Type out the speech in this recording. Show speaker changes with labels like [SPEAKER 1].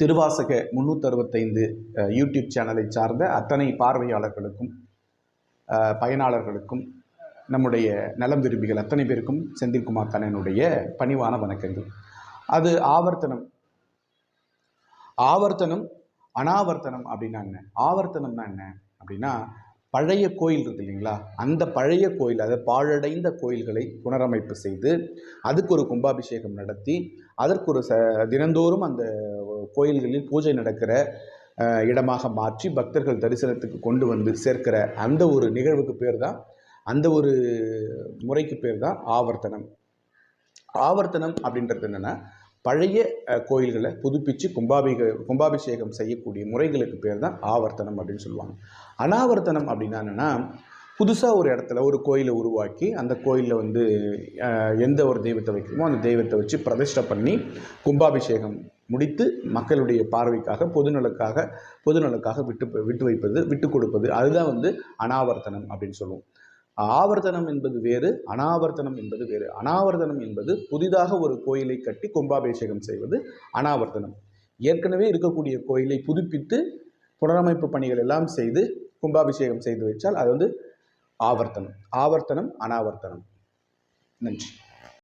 [SPEAKER 1] திருவாசக முந்நூற்றறுபத்தைந்து யூடியூப் சேனலை சார்ந்த அத்தனை பார்வையாளர்களுக்கும் பயனாளர்களுக்கும் நம்முடைய நலம் விரும்பிகள் அத்தனை பேருக்கும் செந்தில்குமார் கண்ணனுடைய பணிவான வணக்கங்கள். அது ஆவர்த்தனம். ஆவர்த்தனம் அனாவர்த்தனம் அப்படின்னா என்ன? ஆவர்த்தனம்னா என்ன அப்படின்னா பழைய கோயில் இருக்கு இல்லைங்களா? அந்த பழைய கோயில் அதாவது பாழடைந்த கோயில்களை புனரமைப்பு செய்து அதுக்கு ஒரு கும்பாபிஷேகம் நடத்தி அதற்கு ஒரு ச தினந்தோறும் அந்த கோயில்களில் பூஜை நடக்கிற இடமாக மாற்றி பக்தர்கள் தரிசனத்துக்கு கொண்டு வந்து சேர்க்கிற அந்த ஒரு நிகழ்வுக்கு பேர் தான் அந்த ஒரு முறைக்கு பேர் தான் ஆவர்த்தனம். ஆவர்த்தனம் அப்படின்றது என்னென்னா பழைய கோயில்களை புதுப்பித்து கும்பாபிக கும்பாபிஷேகம் செய்யக்கூடிய முறைகளுக்கு பேர் தான் ஆவர்த்தனம் அப்படின்னு சொல்லுவாங்க. அனாவர்த்தனம் அப்படின்னா என்னென்னா புதுசாக ஒரு இடத்துல ஒரு கோயிலை உருவாக்கி அந்த கோயிலில் வந்து எந்த ஒரு தெய்வத்தை வைக்கணுமோ அந்த தெய்வத்தை வச்சு பிரதிஷ்டை பண்ணி கும்பாபிஷேகம் முடித்து மக்களுடைய பார்வைக்காக பொதுநலுக்காக பொதுநலுக்காக விட்டு விட்டு வைப்பது விட்டு கொடுப்பது அதுதான் வந்து அனாவர்த்தனம் அப்படின்னு சொல்லுவோம். ஆவர்த்தனம் என்பது வேறு அனாவர்த்தனம் என்பது வேறு. அனாவர்த்தனம் என்பது புதிதாக ஒரு கோயிலை கட்டி கும்பாபிஷேகம் செய்வது அனாவர்த்தனம். ஏற்கனவே இருக்கக்கூடிய கோயிலை புதுப்பித்து புனரமைப்பு பணிகள் எல்லாம் செய்து கும்பாபிஷேகம் செய்து வச்சால் அது வந்து ஆவர்த்தனம். ஆவர்த்தனம் அனாவர்த்தனம். நன்றி.